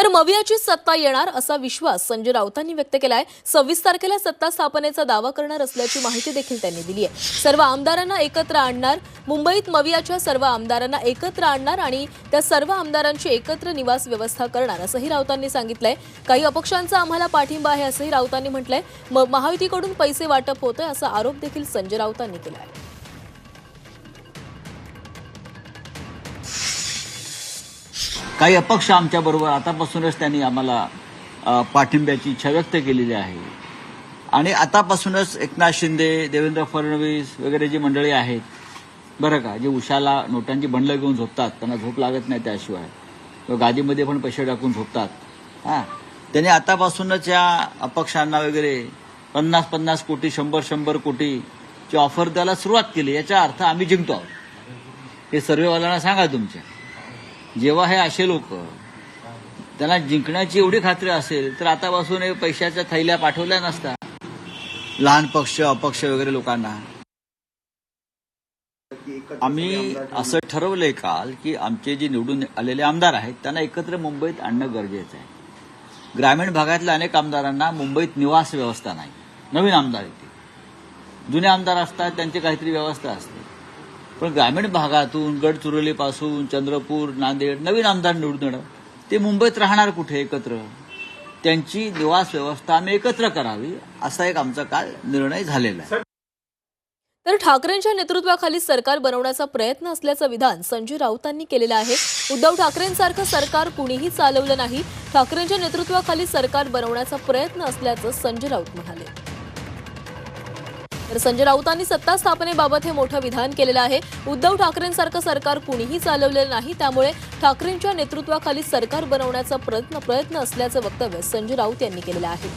तर मवियाची सत्ता येणार असा विश्वास संजय राऊतांनी व्यक्त केलाय. सव्वीस तारखेला सत्ता स्थापनेचा दावा करणार असल्याची माहिती देखील त्यांनी दिली आहे सर्व आमदारांना एकत्र आणणार मुंबईत मवियाच्या सर्व आमदारांना एकत्र आणणार आणि त्या सर्व आमदारांची एकत्र निवास व्यवस्था करणार असंही राऊतांनी सांगितलंय. काही अपक्षांचा आम्हाला पाठिंबा आहे असंही राऊतांनी म्हटलंय. म- महायुतीकडून पैसे वाटप होतंय असा आरोप देखील संजय राऊतांनी केला आहे काही अपक्ष आमच्याबरोबर आतापासूनच त्यांनी आम्हाला पाठिंब्याची इच्छा व्यक्त केलेली आहे. आणि आतापासूनच एकनाथ शिंदे देवेंद्र फडणवीस वगैरे जी मंडळी आहेत बरं का जे उशाला नोटांची बंडलं घेऊन झोपतात त्यांना झोप लागत नाही त्याशिवाय. गादीमध्ये पण पैसे टाकून झोपतात. हां. त्यांनी आतापासूनच या अपक्षांना वगैरे पन्नास पन्नास कोटी शंभर शंभर कोटीची ऑफर द्यायला सुरुवात केली याचा अर्थ आम्ही जिंकतो आहोत. हे सर्वेवाल्यांना सांगा तुमच्या जेव्हा हे असे लोक त्यांना जिंकण्याची एवढी खात्री असेल तर आतापासून हे पैशाच्या थैल्या पाठवल्या नसतात लहान पक्ष अपक्ष वगैरे लोकांना. आम्ही असं ठरवलंय काल की आमचे जे निवडून आलेले आमदार आहेत त्यांना एकत्र मुंबईत आणणं गरजेचं आहे. ग्रामीण भागातल्या अनेक आमदारांना मुंबईत निवास व्यवस्था नाही. नवीन आमदार येते जुने आमदार असतात त्यांची काहीतरी व्यवस्था असते. पण ग्रामीण भागातून गडचिरोलीपासून चंद्रपूर नांदेड नवीन आमदार निवडून येणार ते मुंबईत राहणार कुठे एकत्र? त्यांची निवास व्यवस्था आम्ही एकत्र करावी असा एक आमचा काल निर्णय झालेला आहे. तर ठाकरेंच्या नेतृत्वाखाली सरकार बनवण्याचा प्रयत्न असल्याचं विधान संजय राऊतांनी केलेलं आहे. उद्धव ठाकरेंसारखं सरकार कुणीही चालवलं नाही. ठाकरेंच्या नेतृत्वाखाली सरकार बनवण्याचा प्रयत्न असल्याचं संजय राऊत म्हणाले. तर संजय राऊतांनी सत्ता स्थापनेबाबत हे मोठं विधान केलेलं आहे. उद्धव ठाकरेंसारखं सरकार कुणीही चालवलेलं नाही त्यामुळे ठाकरेंच्या नेतृत्वाखाली सरकार बनवण्याचा प्रयत्न प्रयत्न असल्याचं वक्तव्य संजय राऊत यांनी केलेलं आहे.